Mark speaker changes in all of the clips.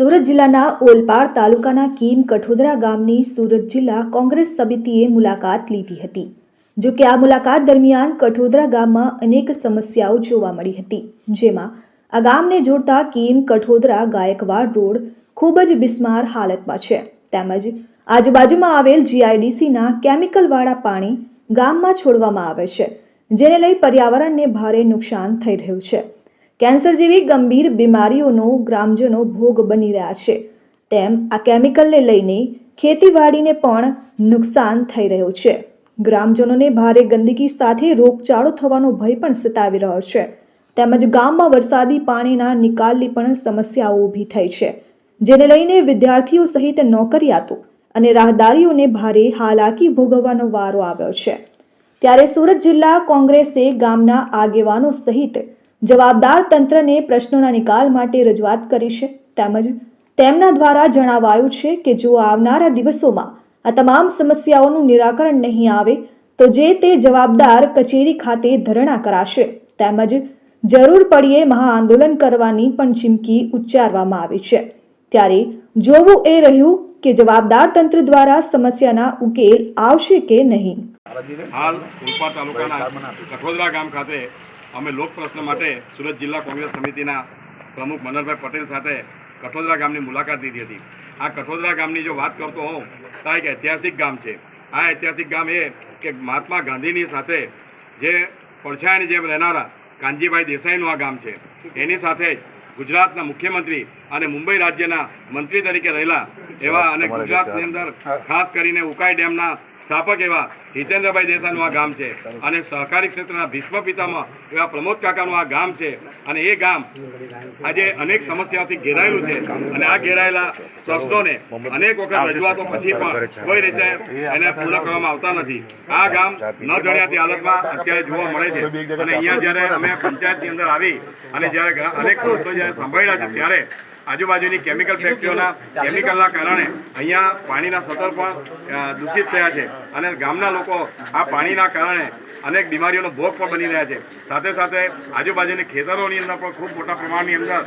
Speaker 1: સુરત જિલ્લાના ઓલપાડ તાલુકાના કીમ કઠોદરા ગામની સુરત જિલ્લા કોંગ્રેસ સમિતિએ મુલાકાત લીધી હતી, જો કે આ મુલાકાત દરમિયાન કઠોદરા ગામમાં અનેક સમસ્યાઓ જોવા મળી હતી, જેમાં આ ગામને જોડતા કીમ કઠોદરા ગાયકવાડ રોડ ખૂબ જ બિસ્માર હાલતમાં છે. તેમજ આજુબાજુમાં આવેલ જીઆઈડીસીના કેમિકલવાળા પાણી ગામમાં છોડવામાં આવે છે, જેને લઈ પર્યાવરણને ભારે નુકસાન થઈ રહ્યું છે. કેન્સર જેવી ગંભીર બીમારીઓનો ગ્રામજનો ભોગ બની રહ્યા છે. તેમ આ કેમિકલને લઈને ખેતીવાડીને પણ નુકસાન થઈ રહ્યું છે. ગ્રામજનોને ભારે ગંદકી સાથે રોગચાળો થવાનો ભય પણ સતાવી રહ્યો છે. તેમજ ગામમાં વરસાદી પાણીના નિકાલની પણ સમસ્યાઓ ઊભી થઈ છે. જેને લઈને વિદ્યાર્થીઓ સહિત નોકરિયાતો અને રાહદારીઓને ભારે હાલાકી ભોગવવાનો વારો આવ્યો છે. ત્યારે સુરત જિલ્લા કોંગ્રેસે ગામના આગેવાનો સહિત જવાબદાર તંત્રને પ્રશ્નોના નિકાલ માટે રજૂઆત કરી છે. તેમજ તેમના દ્વારા જણાવાયું છે કે જો આવનારા દિવસોમાં આ તમામ સમસ્યાઓનું નિરાકરણ નહીં આવે, તો જે તે જવાબદાર કચેરી ખાતે ધરણા કરાશે. તેમજ જરૂર પડીએ મહાઆંદોલન કરવાની પણ ચીમકી ઉચ્ચારવામાં આવી છે. ત્યારે જોવું એ રહ્યું કે જવાબદાર તંત્ર દ્વારા સમસ્યાના ઉકેલ આવશે કે નહીં.
Speaker 2: હાલ ઉલપા તાલુકાના કઠોદરા ગામ ખાતે અમે લોક પ્રશ્ન માટે સુરત જિલ્લા કોંગ્રેસ સમિતિના પ્રમુખ મનોહરભાઈ પટેલ સાથે કઠોદરા ગામની મુલાકાત લીધી હતી. આ કઠોદરા ગામની જો વાત કરતો હોઉં, તો એક ઐતિહાસિક ગામ છે. આ ઐતિહાસિક ગામ એ કે મહાત્મા ગાંધીની સાથે જે પડછાયાની જેમ રહેનારા કાનજીભાઈ દેસાઈનું આ ગામ છે. એની સાથે જ ગુજરાતના મુખ્યમંત્રી અને મુંબઈ રાજ્યના મંત્રી તરીકે રહેલા એવા અને ગુજરાતની અંદર ખાસ કરીને ઉકાઈ ડેમના સ્થાપક એવા હિતેન્દ્રભાઈ દેસાઈનું આ ગામ છે. અને સહકારી ક્ષેત્રના ભીષ્મ પિતામાં એવા પ્રમોદ કાકાનું આ ગામ છે. અને એ ગામ આજે અનેક સમસ્યાઓથી ઘેરાયેલું છે. અને આ ઘેરાયેલા પ્રશ્નોને અનેક વખત રજૂઆતો પછી પણ કોઈ રીતે એને પૂર્ણ કરવામાં આવતા નથી. આ ગામ ન જણ્યાતી હાલતમાં અત્યારે જોવા મળે છે. અને અહીંયા જ્યારે અમે પંચાયતની અંદર આવી અને જ્યારે અનેક પ્રશ્નો જ્યારે સાંભળ્યા છે ત્યારે આજુબાજુની કેમિકલ ફેક્ટરીઓના કેમિકલના કારણે અહીંયા પાણીના સતર પણ દૂષિત થયા છે અને ગામના લોકો આ પાણીના કારણે અનેક બીમારીઓનો ભોગ પણ બની રહ્યા છે. સાથે સાથે આજુબાજુની ખેતરોની અંદર પણ ખૂબ મોટા પ્રમાણની અંદર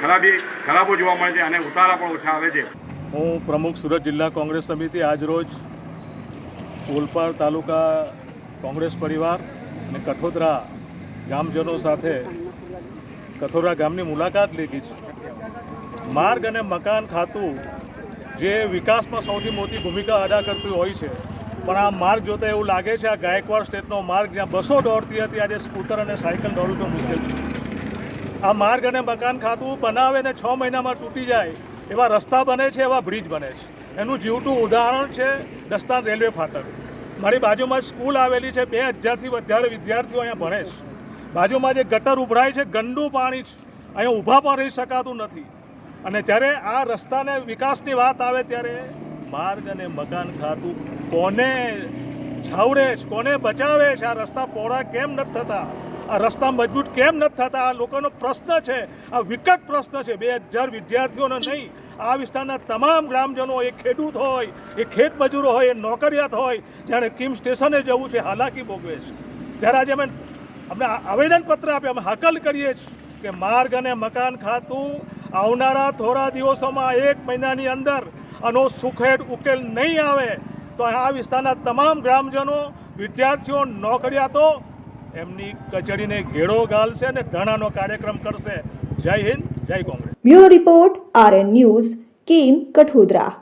Speaker 2: ખરાબી ખરાબો જોવા મળે છે અને ઉતારા પણ ઓછા આવે છે.
Speaker 3: હું પ્રમુખ સુરત જિલ્લા કોંગ્રેસ સમિતિ આજરોજ ઓલપાડ તાલુકા કોંગ્રેસ પરિવાર અને કઠોદરા ગામજનો સાથે કથોરા ગામની મુલાકાત લીધી છે. માર્ગ અને મકાન ખાતું જે વિકાસમાં સૌથી મોટી ભૂમિકા અદા કરતી હોય છે. પણ આ માર્ગ જોતા એવું લાગે છે આ ગાયકવાડ સ્ટેટનો માર્ગ જ્યાં બસો દોડતી હતી, આજે સ્કૂટર અને સાયકલ દોડવું તો મુશ્કેલ છે. આ માર્ગ અને મકાન ખાતું બનાવે ને છ મહિનામાં તૂટી જાય, એવા રસ્તા બને છે, એવા બ્રિજ બને છે. એનું જીવતું ઉદાહરણ છે દસ્તાન રેલવે ફાટક. મારી બાજુમાં સ્કૂલ આવેલી છે, બે હજારથી વધારે વિદ્યાર્થીઓ અહીંયા ભણે છે. બાજુમાં જે ગટર ઉભરાય છે, ગંદુ પાણી છે, અહીંયા ઊભા પણ રહી શકાતું નથી. અને જ્યારે આ રસ્તાને વિકાસની વાત આવે ત્યારે માર્ગ અને મકાન ખાતું કોને છાવડે છે, કોને બચાવે છે? આ રસ્તા પહોળા કેમ નથી થતા? આ રસ્તા મજબૂત કેમ નથી થતા? આ લોકોનો પ્રશ્ન છે, આ વિકટ પ્રશ્ન છે. બે હજાર વિદ્યાર્થીઓનો નહીં, આ વિસ્તારના તમામ ગ્રામજનો, એ ખેડૂત હોય, એ ખેત મજૂરો હોય, એ નોકરિયાત હોય જ્યારે કિમ સ્ટેશને જવું છે, હાલાકી ભોગવે છે. ત્યારે આજે અમે, અમને આવેદનપત્ર આપ્યા, અમે હાકલ કરીએ છીએ કે માર્ગ અને મકાન ખાતું આવનારા થોડા દિવસોમાં એક મહિનાની અંદર આનો સુખેડ ઉકેલ નહીં આવે, તો આ વિસ્તારના તમામ ગ્રામજનો, વિદ્યાર્થીઓ નોકરિયાતો એમની કચેરીને ઘેડો ગાલશે અને ધરણાનો કાર્યક્રમ કરશે. જય હિન્દ, જય Congress.
Speaker 1: Bureau report RN news, Kim, Kathodara.